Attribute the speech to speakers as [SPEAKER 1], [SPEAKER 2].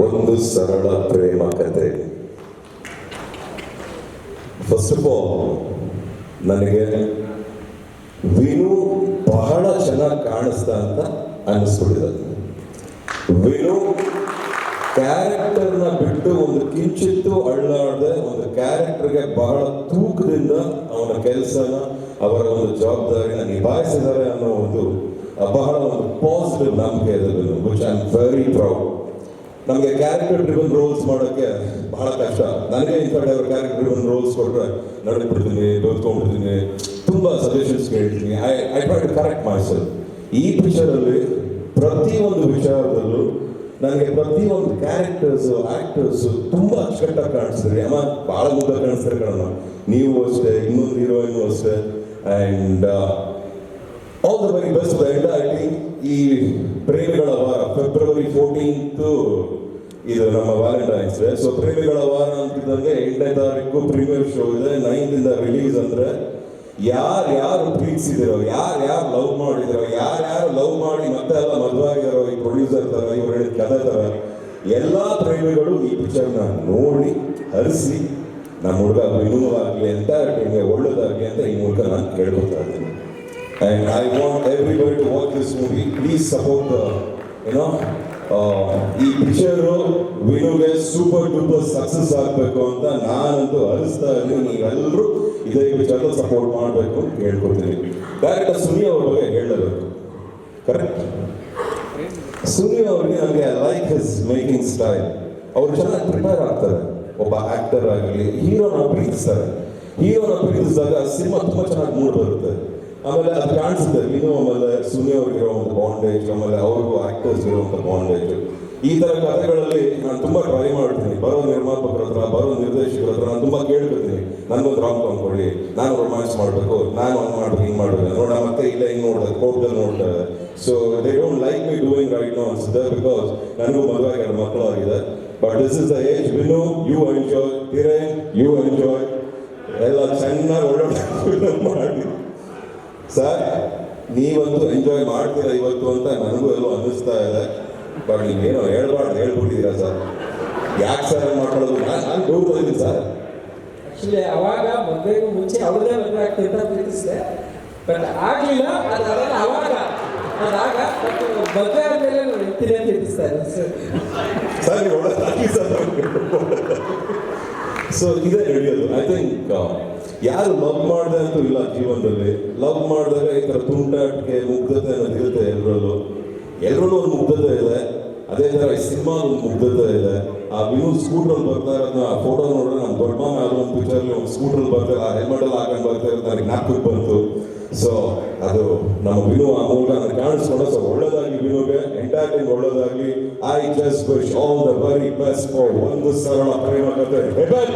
[SPEAKER 1] ಒಂದು ಸರಳ ಪ್ರೇಮ ಕತೆ. ಫಸ್ಟ್ ಆಫ್ ಆಲ್ ನನಗೆ ವಿನು ಬಹಳ ಚೆನ್ನಾಗಿ ಕಾಣಿಸ್ತಾ ಅಂತ ಅನ್ನಿಸ್ಬಿಟ್ಟಿದೆ ವಿನು ಕ್ಯಾರೆಕ್ಟರ್ನ ಬಿಟ್ಟು ಒಂದು ಕಿಂಚಿತ್ತು ಅಳ್ಳಾಡದೆ ಒಂದು ಕ್ಯಾರೆಕ್ಟರ್ಗೆ ಬಹಳ ತೂಕದಿಂದ ಅವನ ಕೆಲಸನ, ಅವರ ಒಂದು ಜವಾಬ್ದಾರಿನ ನಿಭಾಯಿಸಿದ್ದಾರೆ ಅನ್ನೋ ಒಂದು ಬಹಳ ಒಂದು ಪಾಸಿಟಿವ್ ನಂಬಿಕೆ ಇದೆ which I am very proud ನಮಗೆ ಕ್ಯಾರೆಕ್ಟರ್ ಡ್ರಿವನ್ ರೋಲ್ಸ್ ಮಾಡೋಕ್ಕೆ ಬಹಳ ಕಷ್ಟ. ನನಗೆ ಇನ್ಫ್ಯಾಕ್ಟ್ ಅವ್ರ ಕ್ಯಾರೆಕ್ಟರ್ ಡ್ರಿವನ್ ರೋಲ್ಸ್ ಕೊಟ್ಟರೆ ನಡ್ಬಿಡ್ತೀನಿ ಬರ್ಕೊಂಡ್ಬಿಡ್ತೀನಿ ತುಂಬ ಸಜೆಷನ್ಸ್ ಕೇಳ್ತೀನಿ I I try to correct myself ಈ ಪಿಕ್ಚರಲ್ಲಿ ಪ್ರತಿಯೊಂದು ವಿಚಾರದಲ್ಲೂ ನನಗೆ ಪ್ರತಿಯೊಂದು ಕ್ಯಾರೆಕ್ಟರ್ಸು ಆಕ್ಟರ್ಸ್ ತುಂಬ ಅಚ್ಚುಕಟ್ಟಾಗಿ ಕಾಣಿಸ್ತಾರೆ ಅಮ್ಮ ಭಾಳ ಮುದ್ದ ಕಾಣಿಸ್ತಾರೆ ಕಾರಣ ನೀವು ಅಷ್ಟೇ, ಇನ್ನೊಂದು ಹೀರೋಯಿನ್ ಅಷ್ಟೇ. ಆ್ಯಂಡ್ ಆಲ್ ದ ವೆರಿ ಈ ಪ್ರೇಮಿಗಳ ವಾರ ಫೆಬ್ರವರಿ ಫೋರ್ಟೀನ್ತ್ ಇದು ನಮ್ಮ ವ್ಯಾಲೆಂಟೈನ್ಸ್ ಡೇ ಸೊ ಪ್ರೇಮಿಗಳ ವಾರ ಅಂತಿದ್ದಂಗೆ ಎಂಟನೇ ತಾರೀಕು ಪ್ರೀಮಿಯರ್ ಶೋ ಇದೆ. ನೈನ್ತ್ ಇಂದ ರಿಲೀಸ್ ಅಂದ್ರೆ ಯಾರು ಯಾರು ಪ್ರೀತಿಸಿದಿರೋ, ಯಾರು ಯಾರು ಲವ್ ಮಾಡಿದಿರೋ, ಯಾರು ಯಾರು ಲವ್ ಮಾಡಿ ಮತ್ತೆ ಎಲ್ಲ ಮದುವೆ ಆಗಿದಾರೋ ಈ ಪ್ರೊಡ್ಯೂಸರ್ ತರ ಇವ್ರು ಹೇಳಿದ ಕಥೆ ತರ, ಎಲ್ಲಾ ಪ್ರೇಮಿಗಳು ಈ ಪಿಕ್ಚರ್ನ ನೋಡಿ, ಹರಿಸಿ ನಮ್ಮ ಹುಡುಗ ವಿನೋವಾಗಲಿ ಅಂತ ಒಳ್ಳೇದಾಗಲಿ ಅಂತ ಈ ಮೂಲಕ ನಾನು ಕೇಳ್ಕೊತಾ ಇದ್ದೀನಿ. And I want everybody to watch this movie. Please support the, you know, uh, ಈ ಪಿಕ್ಚರು ವಿನುಗೆ ಸೂಪರ್ ಡೂಪರ್ ಸಕ್ಸಸ್ ಆಗಬೇಕು ಅಂತ ನಾನಂತೂ ಅರಿಸ್ತಾ ಇದ್ದೀನಿ. ನೀವೆಲ್ಲರೂ ಇದೇ ಪಿಕ್ಚರ್ನ ಸಪೋರ್ಟ್ ಮಾಡಬೇಕು ಅಂತ ಹೇಳ್ಕೊಡ್ತೀನಿ. ಡೈರೆಕ್ಟರ್ ಸುನಿ ಅವ್ರ ಬಗ್ಗೆ ಹೇಳಬೇಕು. ಕರೆಕ್ಟ್ ಸುನಿ ಅವ್ರಿಗೆ ನನಗೆ ಲೈಕ್ ಹಿಸ್ ಮೇಕಿಂಗ್ ಸ್ಟೈಲ್ ಅವ್ರು ಚೆನ್ನಾಗಿ ಪ್ರಿಪೇರ್ ಆಗ್ತಾರೆ. ಒಬ್ಬ ಆಕ್ಟರ್ ಆಗಲಿ ಹೀರೋನ ಪ್ರೀತಿಸ್ತಾರೆ. ಹೀರೋನ ಪ್ರೀತಿಸಿದಾಗ ಸಿನಿಮಾ ತುಂಬ ಚೆನ್ನಾಗಿ ಮೂಡ್ ಬರುತ್ತೆ. ಆಮೇಲೆ ಅದು ಕಾಣಿಸುತ್ತೆ ಇನ್ನು ಆಮೇಲೆ ಸುನಿ ಅವ್ರಿಗಿರೋ ಒಂದು ಬಾಂಡೇಜ್ ಆಮೇಲೆ ಅವ್ರಿಗೂ ಆಕ್ಟರ್ಸ್ ಇರುವಂತ ಬಾಂಡೇಜ್ ಈ ತರ ಕಥೆಗಳಲ್ಲಿ ನಾನು ತುಂಬಾ ಟ್ರೈ ಮಾಡ್ತೀನಿ. ಬರೋ ನಿರ್ಮಾಪಕರ ಹತ್ರ, ಬರೋ ನಿರ್ದೇಶಕರ ಹತ್ರ ನಾನು ತುಂಬಾ ಕೇಳ್ಕೊತೀನಿ ನನ್ಗೊಂದು ರಾಂಗ್ ಕಾಮ್ ಕೊಡಿ. ನಾನು ರೊಮ್ಯಾನ್ಸ್ ಮಾಡಬೇಕು. ನಾನು ಹಂಗ್ ಮಾಡ್ಬೇಕು ಹಿಂಗ್ ಮಾಡ್ಬೇಕು ನೋಡ ಮತ್ತೆ ಇಲ್ಲ ಹಿಂಗ್ ನೋಡ್ದೆ ಕೋಪದಲ್ಲಿ ನೋಡ್ತಾರೆ so they don't like me doing right no ಅನ್ಸುತ್ತೆ ಬಿಕಾಸ್ ನನಗೂ ಮದುವೆ ಆಗಿರೋ ಮಕ್ಕಳು ಆಗಿದೆ. But this is the age Vinu you enjoy here and you enjoy ಎಲ್ಲ ಚೆನ್ನಾಗಿ ಒಳ್ಳೊಳ್ಳೆ ಮಾಡಿ ಸರ್ ನೀವಂತೂ ಎಂಜಾಯ್ ಮಾಡ್ತೀರಾ ಇವತ್ತು ಅಂತ ನನಗೂ ಎಲ್ಲೋ ಅನ್ನಿಸ್ತಾ ಇದೆ. ಬಟ್ ನೀವೇನೋ ಹೇಳ್ಬಾರ್ದು ಹೇಳ್ಬಿಟ್ಟಿದ್ದೀರಾ ಸರ್ ಯಾಕೆ ಸರ್ ಮಾಡ್ಕೊಳ್ಳೋದು? ನಾನು ನಾನು ಸರ್
[SPEAKER 2] ಆಕ್ಚುಲಿ ಅವಾಗ ಮದುವೆಗೂ ಮುಂಚೆ ಅವ್ರದೇ ಮದುವೆ ಆಗ್ತಿದ್ದ ಪ್ರೀತಿಸಿದೆ ಬಟ್ ಆಗ್ಲಿಲ್ಲ ಅದಾದ ಅವಾಗ ಅದಾಗ ಬಟ್ ಮದುವೆ ಆದ್ಮೇಲೆ ನಾನು ಅಂತ ಪ್ರೀತಿಸ್ತಾ ಸರ್
[SPEAKER 1] ಸರ್ ಒಳ್ಳೆ ಸರ್ ಸೊ ಇದೇ ಹೇಳಿಯೋದು ಐ ಥಿಂಕ್ ಯಾರು ಲವ್ ಮಾಡಿದೆ ಅಂತೂ ಇಲ್ಲ ಜೀವನದಲ್ಲಿ. ಲವ್ ಮಾಡಿದಾಗ ಈ ಥರ ತುಂಟಾಟಿಕೆ, ಮುಗ್ಧತೆ ಅನ್ನೋದು ಇರುತ್ತೆ ಎಲ್ಲರಲ್ಲೂ ಎಲ್ಲರಲ್ಲೂ ಒಂದು ಮುಗ್ಧತೆ ಇದೆ. ಅದೇ ಥರ ಈ ಸಿನಿಮಾ ಒಂದು ಮುಗ್ಧತೆ ಇದೆ. ಆ ವಿನು ಸ್ಕೂಟ್ರಲ್ಲಿ ಬರ್ತಾ ಇರೋದನ್ನ, ಆ ಫೋಟೋ ನೋಡಿದ್ರೆ ನಮ್ಮ ದೊಡ್ಡ ಒಂದು ಪಿಕ್ಚರ್ಲಿ ಒಂದು ಸ್ಕೂಟ್ರಲ್ಲಿ ಬರ್ತಾರೆ ಆ ಹೆಲ್ಮೆಟ್ ಎಲ್ಲ ಹಾಕೊಂಡು ಬರ್ತಾ ಇರೋದು ನನಗೆ ನಾಲ್ಕು ಬಂತು. ಸೊ ಅದು ನಮ್ಮ ವಿನು ಆ ಮೂಲಕ ನನಗೆ ಕಾಣಿಸ್ಕೊಂಡು. ಸೊ ಒಳ್ಳೇದಾಗಲಿ ವಿನುಗೆ entire time I just wish all the very best for ಒಂದು ಸರಳ ಪ್ರೇಮ! ಹೆಬೆನ್!